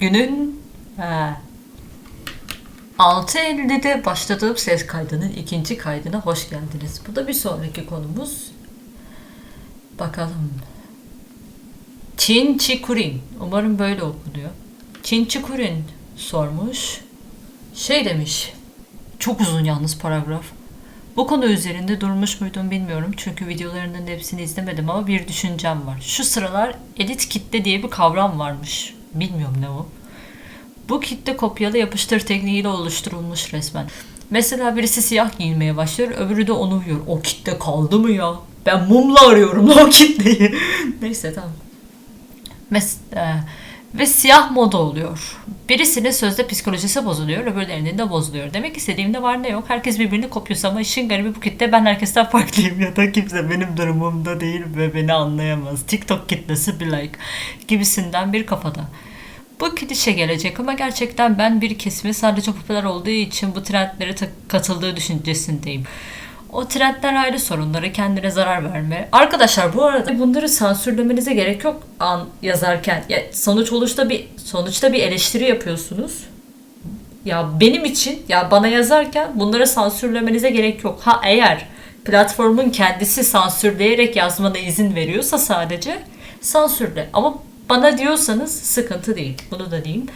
günün he, 6.50'de başladığım ses kaydının ikinci kaydına hoş geldiniz. Bu da bir sonraki konumuz. Bakalım. Çin Çikurin. Umarım böyle okunuyor. Çin Çikurin sormuş. Şey demiş. Çok uzun yalnız paragraf. Bu konu üzerinde durmuş muydum bilmiyorum. Çünkü videolarının hepsini izlemedim ama bir düşüncem var. Şu sıralar elit kitle diye bir kavram varmış. Bilmiyorum ne o. Bu kitle kopyala yapıştır tekniğiyle oluşturulmuş resmen. Mesela birisi siyah giyinmeye başlıyor, öbürü de onu uyuyor. O kitle kaldı mı ya? Ben mumla arıyorum o kitleyi. Neyse tamam. Mes e, ve siyah moda oluyor. Birisinin sözde psikolojisi bozuluyor, öbürlerinin de bozuluyor. Demek istediğimde var ne yok. Herkes birbirini kopyası ama işin garibi bu kitle ben herkesten farklıyım ya da kimse benim durumumda değil ve beni anlayamaz. TikTok kitlesi bir like gibisinden bir kafada. Bu klişe gelecek ama gerçekten ben bir kesimi sadece popüler olduğu için bu trendlere katıldığı düşüncesindeyim. O trendler ayrı sorunları, kendine zarar verme. Arkadaşlar bu arada bunları sansürlemenize gerek yok an yazarken. Ya sonuç oluşta bir sonuçta bir eleştiri yapıyorsunuz. Ya benim için ya bana yazarken bunları sansürlemenize gerek yok. Ha eğer platformun kendisi sansürleyerek yazmana izin veriyorsa sadece sansürle. Ama bana diyorsanız sıkıntı değil. Bunu da diyeyim.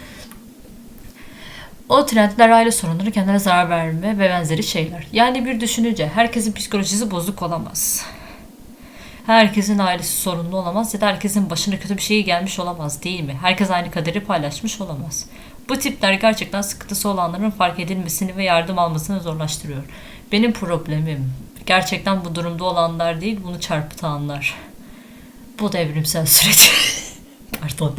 O trendler aile sorunları kendine zarar verme ve benzeri şeyler. Yani bir düşününce herkesin psikolojisi bozuk olamaz. Herkesin ailesi sorunlu olamaz ya da herkesin başına kötü bir şey gelmiş olamaz değil mi? Herkes aynı kaderi paylaşmış olamaz. Bu tipler gerçekten sıkıntısı olanların fark edilmesini ve yardım almasını zorlaştırıyor. Benim problemim gerçekten bu durumda olanlar değil bunu çarpıtanlar. Bu da evrimsel süreç. Pardon.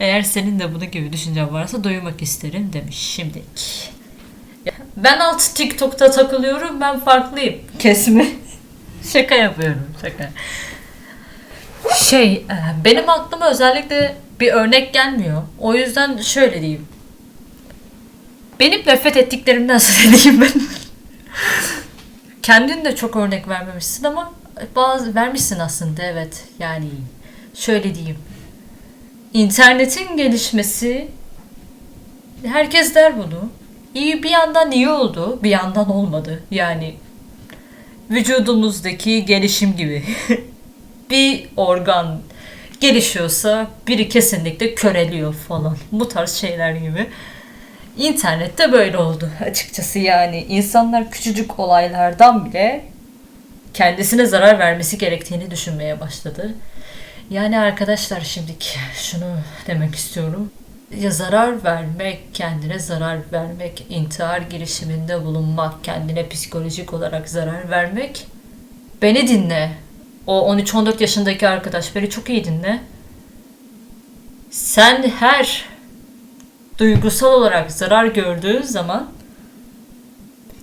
Eğer senin de bunun gibi düşüncen varsa duymak isterim demiş şimdilik. Ben alt TikTok'ta takılıyorum ben farklıyım. Kesme. şaka yapıyorum şaka. Şey e, benim aklıma özellikle bir örnek gelmiyor. O yüzden şöyle diyeyim. Benim nefret ettiklerimden söz edeyim ben. Kendin de çok örnek vermemişsin ama bazı vermişsin aslında evet. Yani şöyle diyeyim. İnternetin gelişmesi herkes der bunu. İyi bir yandan iyi oldu, bir yandan olmadı. Yani vücudumuzdaki gelişim gibi. bir organ gelişiyorsa biri kesinlikle köreliyor falan. Bu tarz şeyler gibi. İnternette böyle oldu açıkçası yani. insanlar küçücük olaylardan bile kendisine zarar vermesi gerektiğini düşünmeye başladı. Yani arkadaşlar şimdi şunu demek istiyorum. Ya zarar vermek, kendine zarar vermek, intihar girişiminde bulunmak, kendine psikolojik olarak zarar vermek. Beni dinle. O 13-14 yaşındaki arkadaş beni çok iyi dinle. Sen her duygusal olarak zarar gördüğün zaman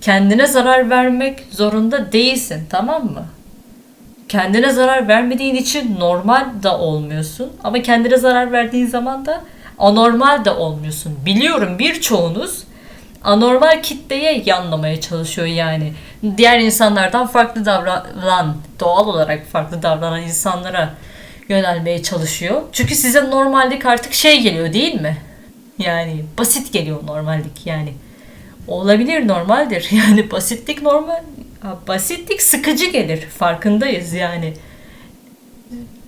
kendine zarar vermek zorunda değilsin tamam mı? Kendine zarar vermediğin için normal da olmuyorsun. Ama kendine zarar verdiğin zaman da anormal de olmuyorsun. Biliyorum birçoğunuz anormal kitleye yanlamaya çalışıyor yani. Diğer insanlardan farklı davranan, doğal olarak farklı davranan insanlara yönelmeye çalışıyor. Çünkü size normallik artık şey geliyor değil mi? Yani basit geliyor normallik yani. Olabilir normaldir. Yani basitlik normal basitlik sıkıcı gelir. Farkındayız yani.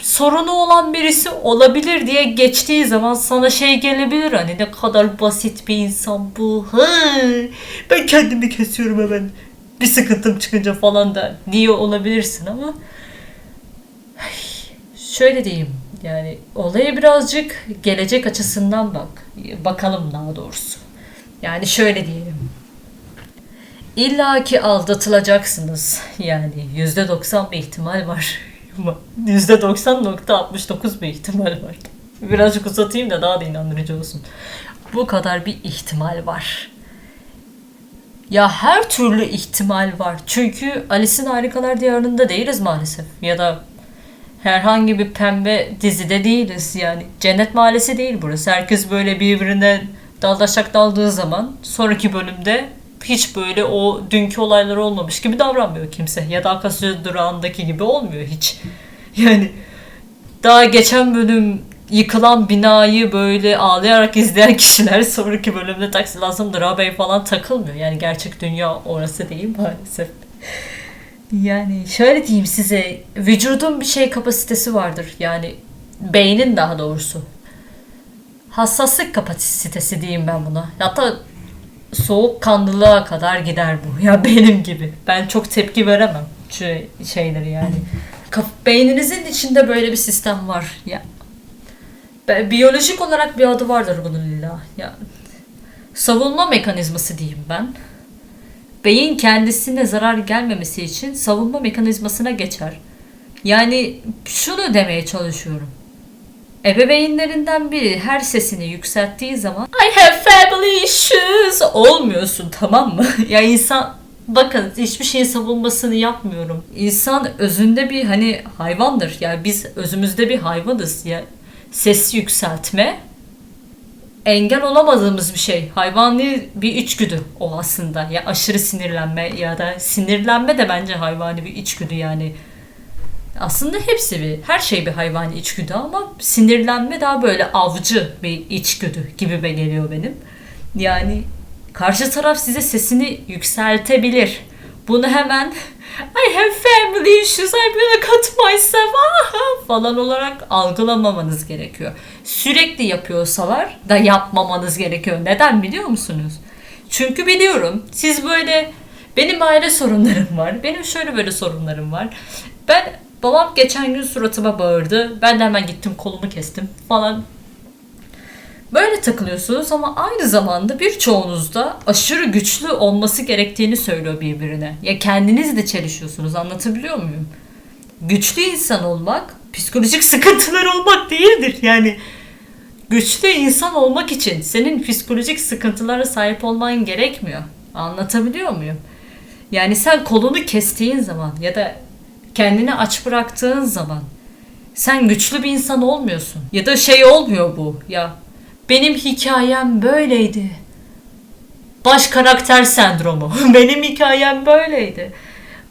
Sorunu olan birisi olabilir diye geçtiği zaman sana şey gelebilir hani ne kadar basit bir insan bu. Hı, ben kendimi kesiyorum hemen. Bir sıkıntım çıkınca falan da diye olabilirsin ama şöyle diyeyim yani olaya birazcık gelecek açısından bak. Bakalım daha doğrusu. Yani şöyle diyelim. İlla ki aldatılacaksınız. Yani %90 bir ihtimal var. %90.69 bir ihtimal var. Birazcık uzatayım da daha da inandırıcı olsun. Bu kadar bir ihtimal var. Ya her türlü ihtimal var. Çünkü Alice'in Harikalar Diyarı'nda değiliz maalesef. Ya da herhangi bir pembe dizide değiliz yani. Cennet Mahallesi değil burası. Herkes böyle birbirine daldaşak daldığı zaman sonraki bölümde hiç böyle o dünkü olaylar olmamış gibi davranmıyor kimse. Ya da Akasya durağındaki gibi olmuyor hiç. Yani daha geçen bölüm yıkılan binayı böyle ağlayarak izleyen kişiler sonraki bölümde taksi lazımdır ağabey falan takılmıyor. Yani gerçek dünya orası değil maalesef. Yani şöyle diyeyim size vücudun bir şey kapasitesi vardır. Yani beynin daha doğrusu. Hassaslık kapasitesi diyeyim ben buna. Hatta soğukkanlılığa kadar gider bu. Ya benim gibi. Ben çok tepki veremem şu şeyleri yani. Beyninizin içinde böyle bir sistem var. Ya biyolojik olarak bir adı vardır bunun illa. Ya savunma mekanizması diyeyim ben. Beyin kendisine zarar gelmemesi için savunma mekanizmasına geçer. Yani şunu demeye çalışıyorum. Ebeveynlerinden biri her sesini yükselttiği zaman I have family issues olmuyorsun tamam mı? ya insan bakın hiçbir şeyin savunmasını yapmıyorum. İnsan özünde bir hani hayvandır. Yani biz özümüzde bir hayvanız. Ya ses yükseltme engel olamadığımız bir şey. Hayvani bir içgüdü o aslında. Ya aşırı sinirlenme ya da sinirlenme de bence hayvani bir içgüdü yani. Aslında hepsi bir, her şey bir hayvani içgüdü ama sinirlenme daha böyle avcı bir içgüdü gibi geliyor benim. Yani karşı taraf size sesini yükseltebilir. Bunu hemen I have family issues, I'm gonna cut myself ah, falan olarak algılamamanız gerekiyor. Sürekli yapıyorsalar da yapmamanız gerekiyor. Neden biliyor musunuz? Çünkü biliyorum siz böyle benim aile sorunlarım var. Benim şöyle böyle sorunlarım var. Ben babam geçen gün suratıma bağırdı. Ben de hemen gittim kolumu kestim falan. Böyle takılıyorsunuz ama aynı zamanda birçoğunuz da aşırı güçlü olması gerektiğini söylüyor birbirine. Ya kendiniz de çelişiyorsunuz anlatabiliyor muyum? Güçlü insan olmak psikolojik sıkıntılar olmak değildir. Yani güçlü insan olmak için senin psikolojik sıkıntılara sahip olman gerekmiyor. Anlatabiliyor muyum? Yani sen kolunu kestiğin zaman ya da kendini aç bıraktığın zaman sen güçlü bir insan olmuyorsun. Ya da şey olmuyor bu. Ya benim hikayem böyleydi. Baş karakter sendromu. benim hikayem böyleydi.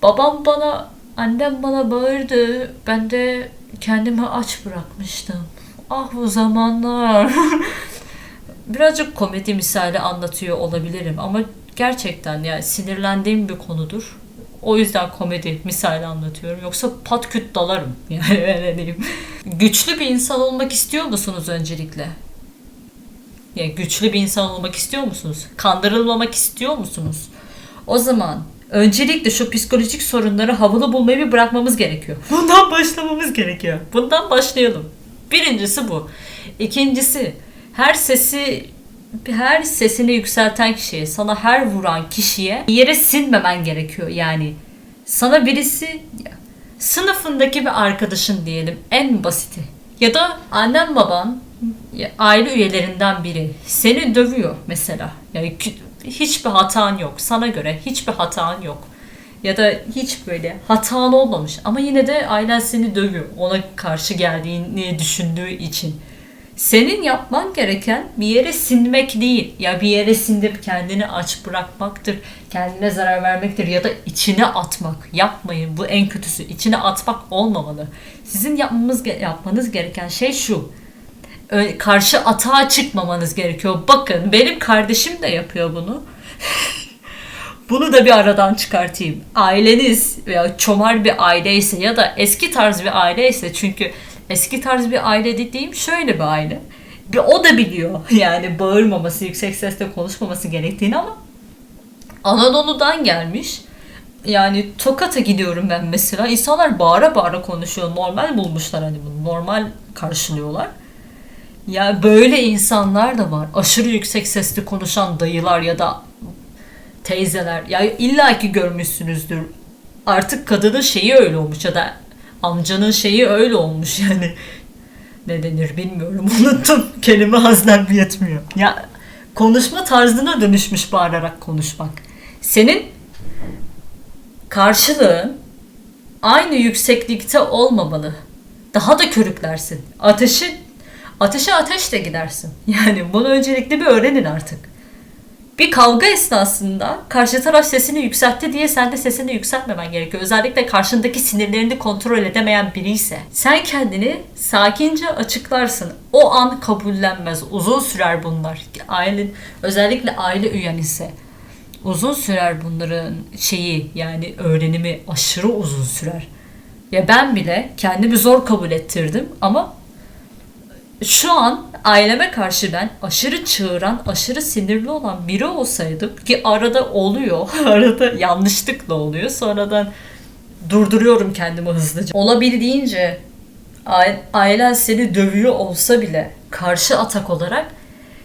Babam bana, annem bana bağırdı. Ben de kendimi aç bırakmıştım. Ah bu zamanlar. Birazcık komedi misali anlatıyor olabilirim ama gerçekten yani sinirlendiğim bir konudur. O yüzden komedi misali anlatıyorum. Yoksa pat küt dalarım. Yani öyle. Güçlü bir insan olmak istiyor musunuz öncelikle? Yani güçlü bir insan olmak istiyor musunuz? Kandırılmamak istiyor musunuz? O zaman öncelikle şu psikolojik sorunları havalı bulmayı bir bırakmamız gerekiyor. Bundan başlamamız gerekiyor. Bundan başlayalım. Birincisi bu. İkincisi her sesi her sesini yükselten kişiye, sana her vuran kişiye yere sinmemen gerekiyor. Yani sana birisi sınıfındaki bir arkadaşın diyelim en basiti ya da annen baban aile üyelerinden biri seni dövüyor mesela. Yani hiçbir hatan yok. Sana göre hiçbir hatan yok. Ya da hiç böyle hatan olmamış ama yine de ailen seni dövüyor. Ona karşı geldiğini düşündüğü için. Senin yapman gereken bir yere sinmek değil. Ya bir yere sindirip kendini aç bırakmaktır. Kendine zarar vermektir ya da içine atmak. Yapmayın. Bu en kötüsü. İçine atmak olmamalı. Sizin yapmamız yapmanız gereken şey şu. Karşı atağa çıkmamanız gerekiyor. Bakın benim kardeşim de yapıyor bunu. Bunu da bir aradan çıkartayım. Aileniz veya çomar bir aileyse ya da eski tarz bir aileyse çünkü eski tarz bir aile dediğim şöyle bir aile. Bir o da biliyor yani bağırmaması, yüksek sesle konuşmaması gerektiğini ama Anadolu'dan gelmiş. Yani Tokat'a gidiyorum ben mesela. İnsanlar bağıra bağıra konuşuyor. Normal bulmuşlar hani bunu. Normal karşılıyorlar. Ya böyle insanlar da var. Aşırı yüksek sesli konuşan dayılar ya da teyzeler. Ya illaki görmüşsünüzdür. Artık kadının şeyi öyle olmuş ya da amcanın şeyi öyle olmuş yani. Ne denir bilmiyorum. Unuttum. Kelime haznem yetmiyor. Ya konuşma tarzına dönüşmüş bağırarak konuşmak. Senin karşılığın aynı yükseklikte olmamalı. Daha da körüklersin. Ateşi ateşe ateşle gidersin. Yani bunu öncelikle bir öğrenin artık. bir kavga esnasında karşı taraf sesini yükseltti diye sen de sesini yükseltmemen gerekiyor. Özellikle karşındaki sinirlerini kontrol edemeyen biri ise. Sen kendini sakince açıklarsın. O an kabullenmez. Uzun sürer bunlar. Aile, özellikle aile üyen ise. Uzun sürer bunların şeyi yani öğrenimi aşırı uzun sürer. Ya ben bile kendimi zor kabul ettirdim ama şu an aileme karşı ben aşırı çığıran, aşırı sinirli olan biri olsaydım ki arada oluyor, arada yanlışlıkla oluyor. Sonradan durduruyorum kendimi hızlıca. Olabildiğince aile- ailen seni dövüyor olsa bile karşı atak olarak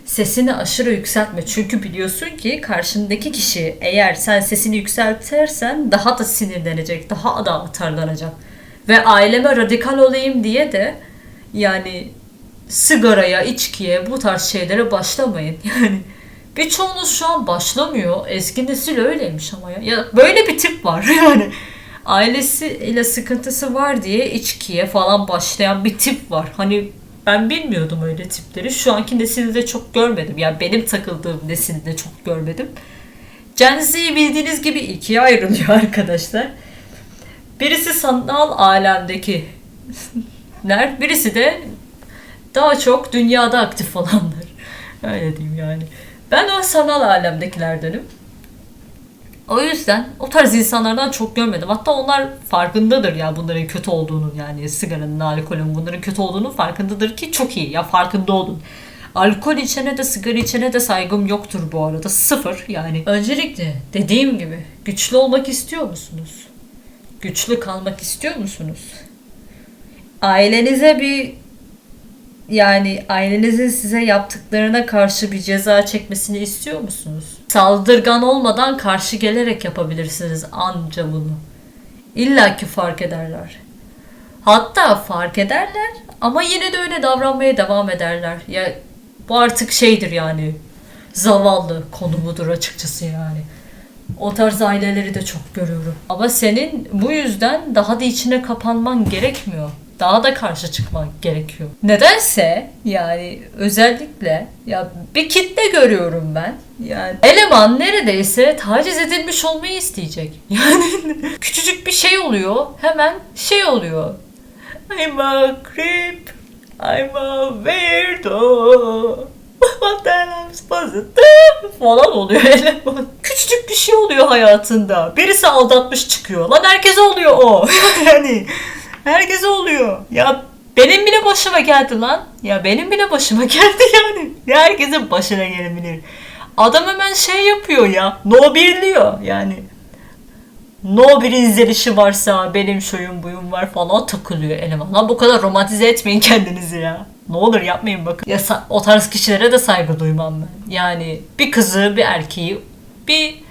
sesini aşırı yükseltme. Çünkü biliyorsun ki karşındaki kişi eğer sen sesini yükseltirsen daha da sinirlenecek, daha da atarlanacak. Ve aileme radikal olayım diye de yani sigaraya, içkiye, bu tarz şeylere başlamayın. Yani birçoğunuz şu an başlamıyor. Eski nesil öyleymiş ama ya. ya böyle bir tip var yani. Ailesiyle sıkıntısı var diye içkiye falan başlayan bir tip var. Hani ben bilmiyordum öyle tipleri. Şu anki nesilde çok görmedim. Yani benim takıldığım nesilde çok görmedim. Gen Z bildiğiniz gibi ikiye ayrılıyor arkadaşlar. Birisi sanal alemdeki ler, birisi de daha çok dünyada aktif olanlar. Öyle diyeyim yani. Ben o sanal alemdekilerdenim. O yüzden o tarz insanlardan çok görmedim. Hatta onlar farkındadır ya bunların kötü olduğunu yani sigaranın, alkolün bunların kötü olduğunu farkındadır ki çok iyi ya farkında olun. Alkol içene de sigara içene de saygım yoktur bu arada. Sıfır yani. Öncelikle dediğim gibi güçlü olmak istiyor musunuz? Güçlü kalmak istiyor musunuz? Ailenize bir yani ailenizin size yaptıklarına karşı bir ceza çekmesini istiyor musunuz? Saldırgan olmadan karşı gelerek yapabilirsiniz anca bunu. İlla ki fark ederler. Hatta fark ederler ama yine de öyle davranmaya devam ederler. Ya bu artık şeydir yani. Zavallı konumudur açıkçası yani. O tarz aileleri de çok görüyorum. Ama senin bu yüzden daha da içine kapanman gerekmiyor. Daha da karşı çıkman gerekiyor. Nedense yani özellikle ya bir kitle görüyorum ben. Yani eleman neredeyse taciz edilmiş olmayı isteyecek. Yani küçücük bir şey oluyor hemen şey oluyor. I'm a creep. I'm a weirdo. What the hell I'm supposed to do? falan oluyor eleman. Küçücük bir şey oluyor hayatında. Birisi aldatmış çıkıyor. Lan herkese oluyor o. yani herkese oluyor. Ya benim bile başıma geldi lan. Ya benim bile başıma geldi yani. Ya herkesin başına gelebilir. Adam hemen şey yapıyor ya. No birliyor yani. No bir izlenişi varsa benim şuyum buyum var falan takılıyor eleman. Lan bu kadar romantize etmeyin kendinizi ya. Ne olur yapmayın bakın. Ya o tarz kişilere de saygı duymam ben. Yani bir kızı, bir erkeği, bir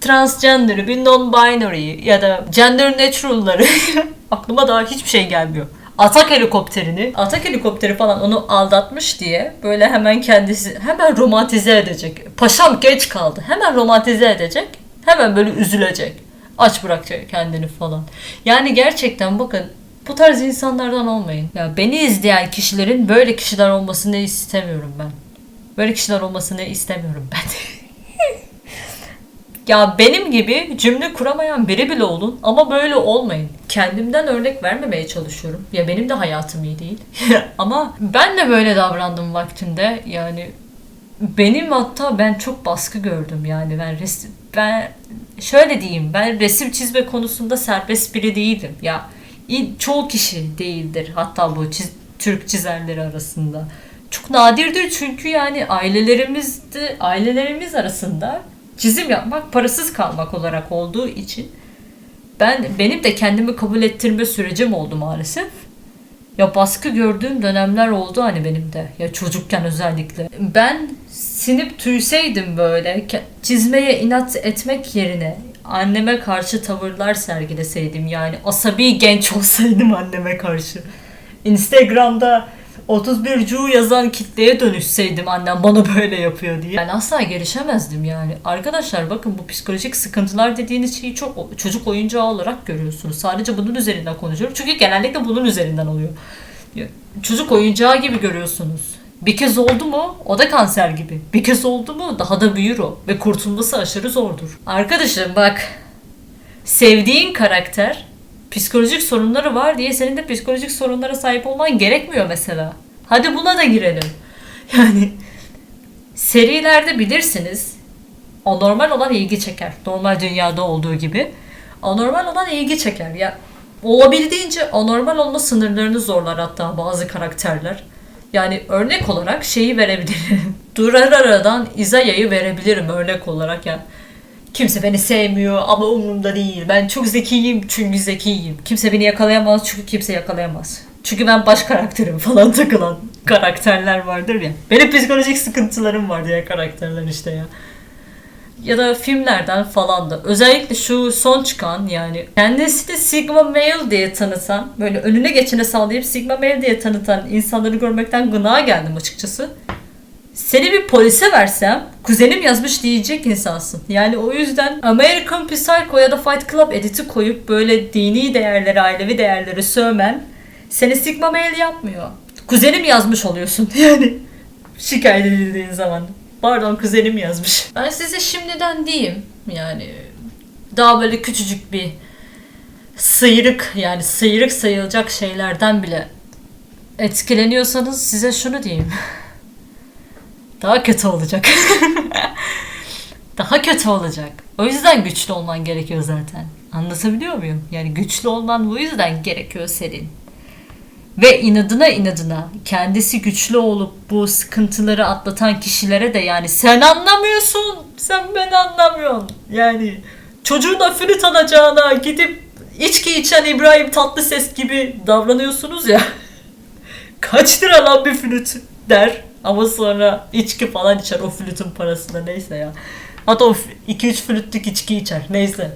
transgender'ı, bir non-binary ya da gender natural'ları aklıma daha hiçbir şey gelmiyor. Atak helikopterini, atak helikopteri falan onu aldatmış diye böyle hemen kendisi hemen romantize edecek. Paşam geç kaldı. Hemen romantize edecek. Hemen böyle üzülecek. Aç bırakacak kendini falan. Yani gerçekten bakın bu tarz insanlardan olmayın. Ya beni izleyen kişilerin böyle kişiler olmasını istemiyorum ben. Böyle kişiler olmasını istemiyorum ben. Ya benim gibi cümle kuramayan biri bile olun ama böyle olmayın. Kendimden örnek vermemeye çalışıyorum. Ya benim de hayatım iyi değil. ama ben de böyle davrandım vaktinde. Yani benim hatta ben çok baskı gördüm yani ben resim ben şöyle diyeyim ben resim çizme konusunda serbest biri değildim. Ya çoğu kişi değildir hatta bu çiz- Türk çizerleri arasında. Çok nadirdir çünkü yani ailelerimizde ailelerimiz arasında çizim yapmak parasız kalmak olarak olduğu için ben benim de kendimi kabul ettirme sürecim oldu maalesef. Ya baskı gördüğüm dönemler oldu hani benim de. Ya çocukken özellikle. Ben sinip tüyseydim böyle çizmeye inat etmek yerine anneme karşı tavırlar sergileseydim yani asabi genç olsaydım anneme karşı. Instagram'da 31 cu yazan kitleye dönüşseydim annem bana böyle yapıyor diye. Ben asla gelişemezdim yani. Arkadaşlar bakın bu psikolojik sıkıntılar dediğiniz şeyi çok çocuk oyuncağı olarak görüyorsunuz. Sadece bunun üzerinden konuşuyorum. Çünkü genellikle bunun üzerinden oluyor. Çocuk oyuncağı gibi görüyorsunuz. Bir kez oldu mu o da kanser gibi. Bir kez oldu mu daha da büyür o ve kurtulması aşırı zordur. Arkadaşım bak sevdiğin karakter psikolojik sorunları var diye senin de psikolojik sorunlara sahip olman gerekmiyor mesela. Hadi buna da girelim. Yani serilerde bilirsiniz anormal olan ilgi çeker. Normal dünyada olduğu gibi. Anormal olan ilgi çeker. Ya olabildiğince anormal olma sınırlarını zorlar hatta bazı karakterler. Yani örnek olarak şeyi verebilirim. Durarara'dan Izaya'yı verebilirim örnek olarak ya. Kimse beni sevmiyor ama umurumda değil. Ben çok zekiyim çünkü zekiyim. Kimse beni yakalayamaz çünkü kimse yakalayamaz. Çünkü ben baş karakterim falan takılan karakterler vardır ya. Benim psikolojik sıkıntılarım var diye karakterler işte ya ya da filmlerden falan da özellikle şu son çıkan yani kendisi de Sigma Male diye tanıtan böyle önüne geçene sağlayıp Sigma Male diye tanıtan insanları görmekten gına geldim açıkçası. Seni bir polise versem kuzenim yazmış diyecek insansın. Yani o yüzden American Psycho ya da Fight Club editi koyup böyle dini değerleri, ailevi değerleri sövmen seni Sigma Male yapmıyor. Kuzenim yazmış oluyorsun yani şikayet edildiğin zaman. Pardon kuzenim yazmış. Ben size şimdiden diyeyim yani daha böyle küçücük bir sıyrık yani sıyrık sayılacak şeylerden bile etkileniyorsanız size şunu diyeyim. Daha kötü olacak. Daha kötü olacak. O yüzden güçlü olman gerekiyor zaten. Anlatabiliyor muyum? Yani güçlü olman bu yüzden gerekiyor senin. Ve inadına inadına kendisi güçlü olup bu sıkıntıları atlatan kişilere de yani sen anlamıyorsun, sen beni anlamıyorsun. Yani çocuğuna flüt alacağına gidip içki içen İbrahim Tatlıses gibi davranıyorsunuz ya. Kaç lira lan bir flüt der ama sonra içki falan içer o flütün parasına neyse ya. Hatta o 2-3 flütlük içki içer neyse.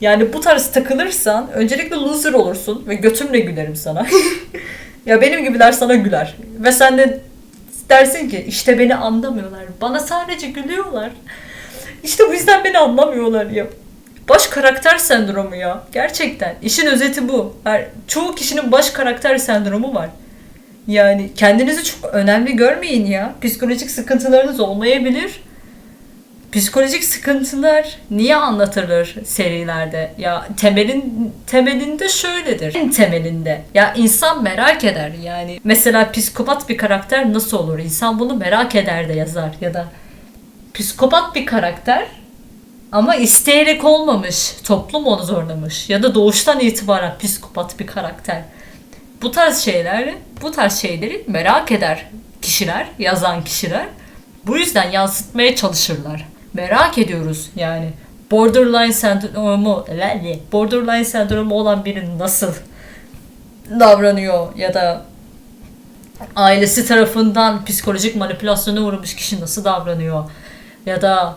Yani bu tarz takılırsan öncelikle loser olursun ve götümle gülerim sana. ya benim gibiler sana güler. Ve sen de dersin ki işte beni anlamıyorlar. Bana sadece gülüyorlar. İşte bu yüzden beni anlamıyorlar ya. Baş karakter sendromu ya. Gerçekten. İşin özeti bu. Her, çoğu kişinin baş karakter sendromu var. Yani kendinizi çok önemli görmeyin ya. Psikolojik sıkıntılarınız olmayabilir. Psikolojik sıkıntılar niye anlatılır serilerde? Ya temelin temelinde şöyledir. En temelinde ya insan merak eder yani. Mesela psikopat bir karakter nasıl olur? İnsan bunu merak eder de yazar ya da psikopat bir karakter ama isteyerek olmamış. Toplum onu zorlamış ya da doğuştan itibaren psikopat bir karakter. Bu tarz şeyler, bu tarz şeyleri merak eder kişiler, yazan kişiler. Bu yüzden yansıtmaya çalışırlar merak ediyoruz yani. Borderline sendromu, borderline sendromu olan biri nasıl davranıyor ya da ailesi tarafından psikolojik manipülasyona uğramış kişi nasıl davranıyor ya da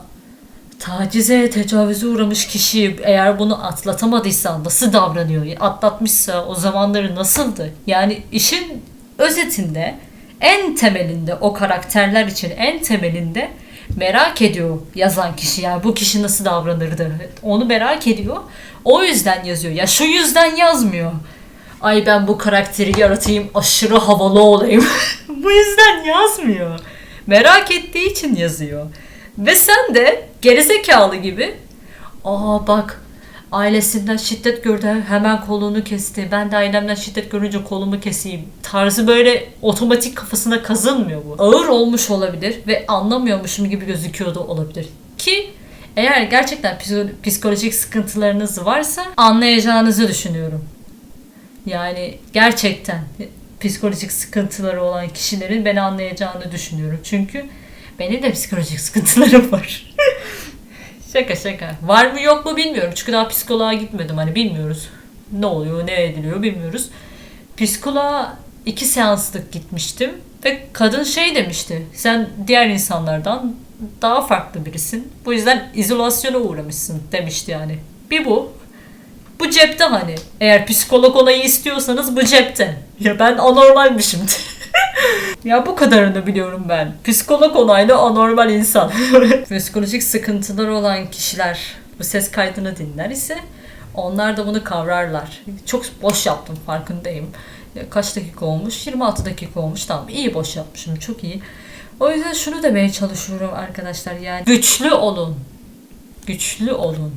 tacize, tecavüze uğramış kişi eğer bunu atlatamadıysa nasıl davranıyor? Atlatmışsa o zamanları nasıldı? Yani işin özetinde en temelinde o karakterler için en temelinde merak ediyor yazan kişi. Yani bu kişi nasıl davranırdı? Onu merak ediyor. O yüzden yazıyor. Ya şu yüzden yazmıyor. Ay ben bu karakteri yaratayım aşırı havalı olayım. Bu yüzden yazmıyor. Merak ettiği için yazıyor ve sen de gerizekalı gibi aa bak ailesinden şiddet gördü hemen kolunu kesti. Ben de ailemden şiddet görünce kolumu keseyim. Tarzı böyle otomatik kafasına kazınmıyor bu. Ağır olmuş olabilir ve anlamıyormuşum gibi gözüküyordu olabilir. Ki eğer gerçekten psikolojik sıkıntılarınız varsa anlayacağınızı düşünüyorum. Yani gerçekten psikolojik sıkıntıları olan kişilerin beni anlayacağını düşünüyorum. Çünkü benim de psikolojik sıkıntılarım var. Şaka şaka. Var mı yok mu bilmiyorum. Çünkü daha psikoloğa gitmedim. Hani bilmiyoruz. Ne oluyor, ne ediliyor bilmiyoruz. Psikoloğa iki seanslık gitmiştim. Ve kadın şey demişti. Sen diğer insanlardan daha farklı birisin. Bu yüzden izolasyona uğramışsın demişti yani. Bir bu. Bu cepte hani. Eğer psikolog onayı istiyorsanız bu cepte. Ya ben anormalmişim. ya bu kadarını biliyorum ben. Psikolog onaylı anormal insan. Psikolojik sıkıntıları olan kişiler bu ses kaydını dinler ise onlar da bunu kavrarlar. Çok boş yaptım farkındayım. Kaç dakika olmuş? 26 dakika olmuş. Tamam iyi boş yapmışım. Çok iyi. O yüzden şunu demeye çalışıyorum arkadaşlar yani. Güçlü olun. Güçlü olun.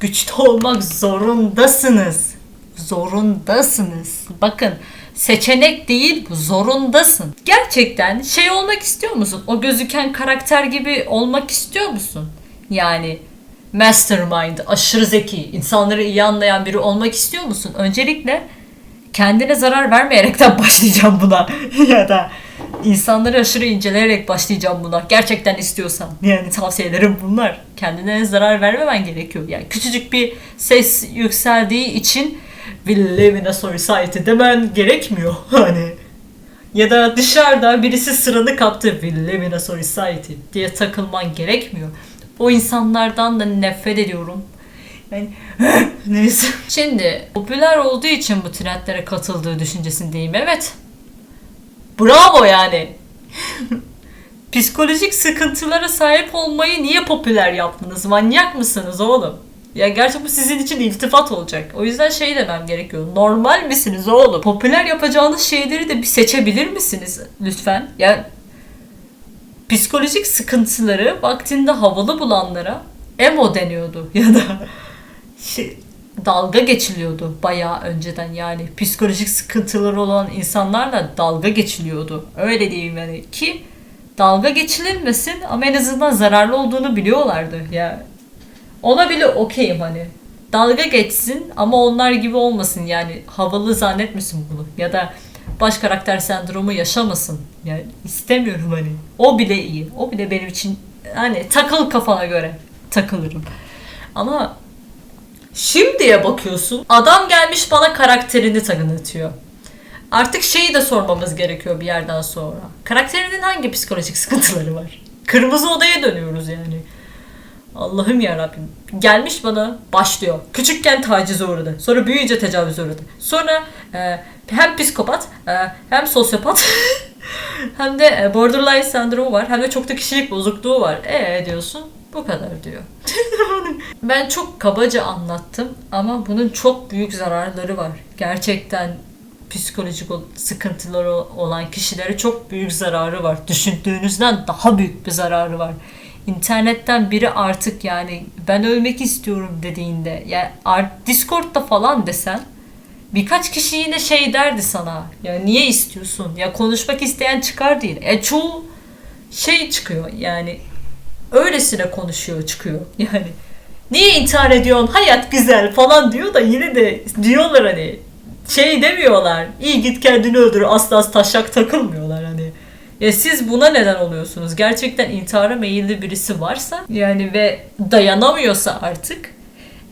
Güçlü olmak zorundasınız. Zorundasınız. Bakın seçenek değil bu zorundasın. Gerçekten şey olmak istiyor musun? O gözüken karakter gibi olmak istiyor musun? Yani mastermind, aşırı zeki, insanları iyi anlayan biri olmak istiyor musun? Öncelikle kendine zarar vermeyerekten başlayacağım buna. ya da insanları aşırı inceleyerek başlayacağım buna. Gerçekten istiyorsan. Yani tavsiyelerim bunlar. Kendine zarar vermemen gerekiyor. Yani küçücük bir ses yükseldiği için we live in a society demen gerekmiyor. Hani ya da dışarıda birisi sıranı kaptı we live in a society diye takılman gerekmiyor. O insanlardan da nefret ediyorum. Yani neyse. Şimdi popüler olduğu için bu trendlere katıldığı düşüncesindeyim. Evet. Bravo yani. Psikolojik sıkıntılara sahip olmayı niye popüler yaptınız? Manyak mısınız oğlum? Ya gerçi bu sizin için iltifat olacak. O yüzden şey demem gerekiyor. Normal misiniz oğlum? Popüler yapacağınız şeyleri de bir seçebilir misiniz lütfen? Ya psikolojik sıkıntıları vaktinde havalı bulanlara emo deniyordu ya da şey, dalga geçiliyordu bayağı önceden yani psikolojik sıkıntıları olan insanlarla dalga geçiliyordu. Öyle diyeyim yani ki dalga geçilmesin ama en azından zararlı olduğunu biliyorlardı ya. Ona bile okeyim hani. Dalga geçsin ama onlar gibi olmasın yani havalı zannetmesin bunu ya da baş karakter sendromu yaşamasın. Yani istemiyorum hani. O bile iyi. O bile benim için hani takıl kafana göre takılırım. Ama şimdiye bakıyorsun adam gelmiş bana karakterini tanıtıyor. Artık şeyi de sormamız gerekiyor bir yerden sonra. Karakterinin hangi psikolojik sıkıntıları var? Kırmızı odaya dönüyoruz yani. Allah'ım ya Rabbim. Gelmiş bana başlıyor. Küçükken tacize uğradı. Sonra büyüyünce tecavüz uğradı. Sonra e, hem psikopat e, hem sosyopat hem de e, borderline sendromu var. Hem de çok da kişilik bozukluğu var. E diyorsun bu kadar diyor. ben çok kabaca anlattım ama bunun çok büyük zararları var. Gerçekten psikolojik ol- sıkıntıları olan kişilere çok büyük zararı var. Düşündüğünüzden daha büyük bir zararı var. İnternetten biri artık yani ben ölmek istiyorum dediğinde yani art- Discord'da falan desen birkaç kişi yine şey derdi sana. Ya niye istiyorsun? Ya konuşmak isteyen çıkar değil. E çoğu şey çıkıyor yani öylesine konuşuyor çıkıyor. Yani niye intihar ediyorsun? Hayat güzel falan diyor da yine de diyorlar hani şey demiyorlar. İyi git kendini öldür. Asla taşak takılmıyorlar hani. Ya siz buna neden oluyorsunuz? Gerçekten intihara meyilli birisi varsa yani ve dayanamıyorsa artık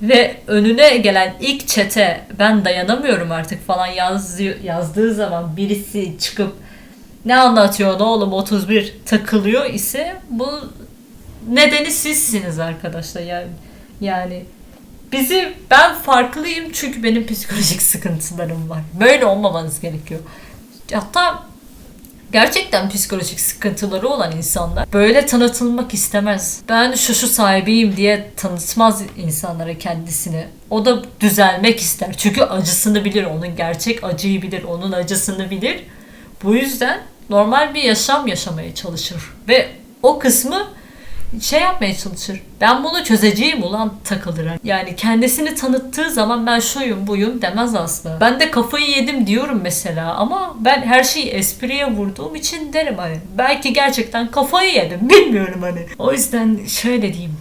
ve önüne gelen ilk çete ben dayanamıyorum artık falan yazıyor, yazdığı zaman birisi çıkıp ne anlatıyor ne oğlum 31 takılıyor ise bu nedeni sizsiniz arkadaşlar yani yani bizi ben farklıyım çünkü benim psikolojik sıkıntılarım var. Böyle olmamanız gerekiyor. Hatta gerçekten psikolojik sıkıntıları olan insanlar böyle tanıtılmak istemez. Ben şu şu sahibiyim diye tanıtmaz insanlara kendisini. O da düzelmek ister. Çünkü acısını bilir. Onun gerçek acıyı bilir. Onun acısını bilir. Bu yüzden normal bir yaşam yaşamaya çalışır. Ve o kısmı şey yapmaya çalışır. Ben bunu çözeceğim ulan takılır. Yani kendisini tanıttığı zaman ben şuyum buyum demez asla. Ben de kafayı yedim diyorum mesela ama ben her şeyi espriye vurduğum için derim hani. Belki gerçekten kafayı yedim bilmiyorum hani. O yüzden şöyle diyeyim.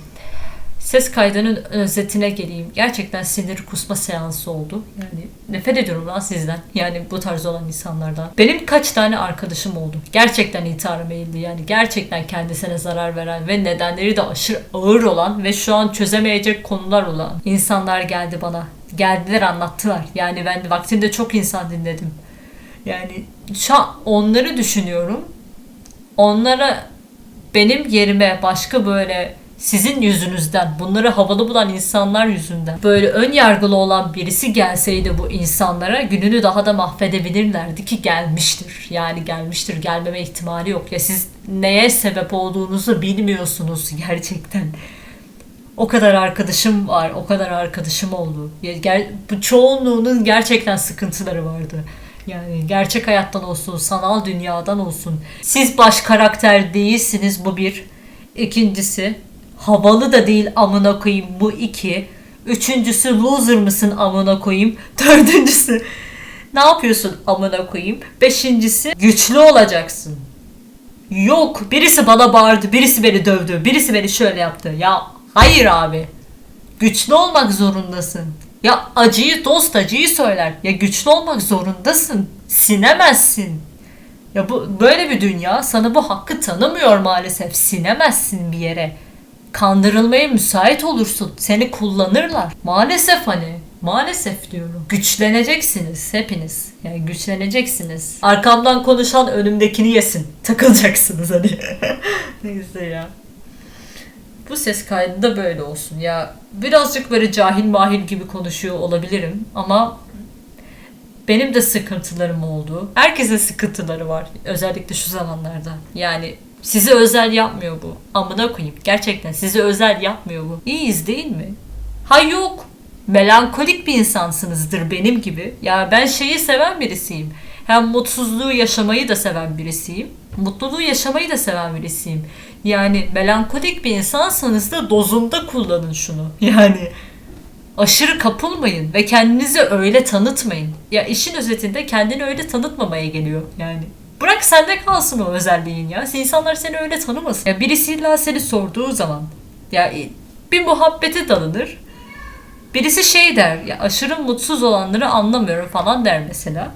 Ses kaydının özetine geleyim. Gerçekten sinir kusma seansı oldu. Yani nefret ediyorum lan sizden. Yani bu tarz olan insanlardan. Benim kaç tane arkadaşım oldu. Gerçekten intihara meyilli. Yani gerçekten kendisine zarar veren ve nedenleri de aşırı ağır olan ve şu an çözemeyecek konular olan insanlar geldi bana. Geldiler anlattılar. Yani ben vaktinde çok insan dinledim. Yani şu an onları düşünüyorum. Onlara benim yerime başka böyle sizin yüzünüzden, bunları havalı bulan insanlar yüzünden böyle ön yargılı olan birisi gelseydi bu insanlara gününü daha da mahvedebilirlerdi ki gelmiştir. Yani gelmiştir, gelmeme ihtimali yok. Ya siz neye sebep olduğunuzu bilmiyorsunuz gerçekten. O kadar arkadaşım var, o kadar arkadaşım oldu. Ger- bu çoğunluğunun gerçekten sıkıntıları vardı. Yani gerçek hayattan olsun, sanal dünyadan olsun. Siz baş karakter değilsiniz bu bir. İkincisi havalı da değil amına koyayım bu iki. Üçüncüsü loser mısın amına koyayım. Dördüncüsü ne yapıyorsun amına koyayım. Beşincisi güçlü olacaksın. Yok birisi bana bağırdı, birisi beni dövdü, birisi beni şöyle yaptı. Ya hayır abi. Güçlü olmak zorundasın. Ya acıyı dost acıyı söyler. Ya güçlü olmak zorundasın. Sinemezsin. Ya bu böyle bir dünya sana bu hakkı tanımıyor maalesef. Sinemezsin bir yere. Kandırılmaya müsait olursun. Seni kullanırlar. Maalesef hani. Maalesef diyorum. Güçleneceksiniz hepiniz. Yani güçleneceksiniz. Arkamdan konuşan önümdekini yesin. Takılacaksınız hani. Neyse ya. Bu ses kaydı da böyle olsun. Ya birazcık böyle cahil mahil gibi konuşuyor olabilirim ama benim de sıkıntılarım oldu. Herkesin sıkıntıları var. Özellikle şu zamanlarda. Yani sizi özel yapmıyor bu. Amına koyayım. Gerçekten sizi özel yapmıyor bu. İyiyiz değil mi? Ha yok. Melankolik bir insansınızdır benim gibi. Ya ben şeyi seven birisiyim. Hem mutsuzluğu yaşamayı da seven birisiyim. Mutluluğu yaşamayı da seven birisiyim. Yani melankolik bir insansanız da dozunda kullanın şunu. Yani aşırı kapılmayın ve kendinizi öyle tanıtmayın. Ya işin özetinde kendini öyle tanıtmamaya geliyor yani. Bırak sende kalsın o özelliğin ya. İnsanlar seni öyle tanımasın. Ya birisi illa seni sorduğu zaman ya bir muhabbete dalınır. Birisi şey der ya aşırı mutsuz olanları anlamıyorum falan der mesela.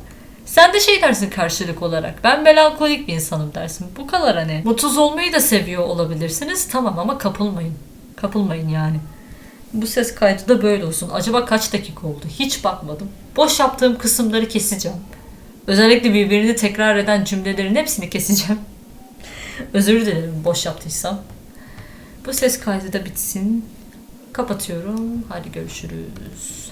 Sen de şey dersin karşılık olarak. Ben melankolik bir insanım dersin. Bu kadar hani. Mutsuz olmayı da seviyor olabilirsiniz. Tamam ama kapılmayın. Kapılmayın yani. Bu ses kaydı da böyle olsun. Acaba kaç dakika oldu? Hiç bakmadım. Boş yaptığım kısımları keseceğim. Özellikle birbirini tekrar eden cümlelerin hepsini keseceğim. Özür dilerim boş yaptıysam. Bu ses kaydı da bitsin. Kapatıyorum. Hadi görüşürüz.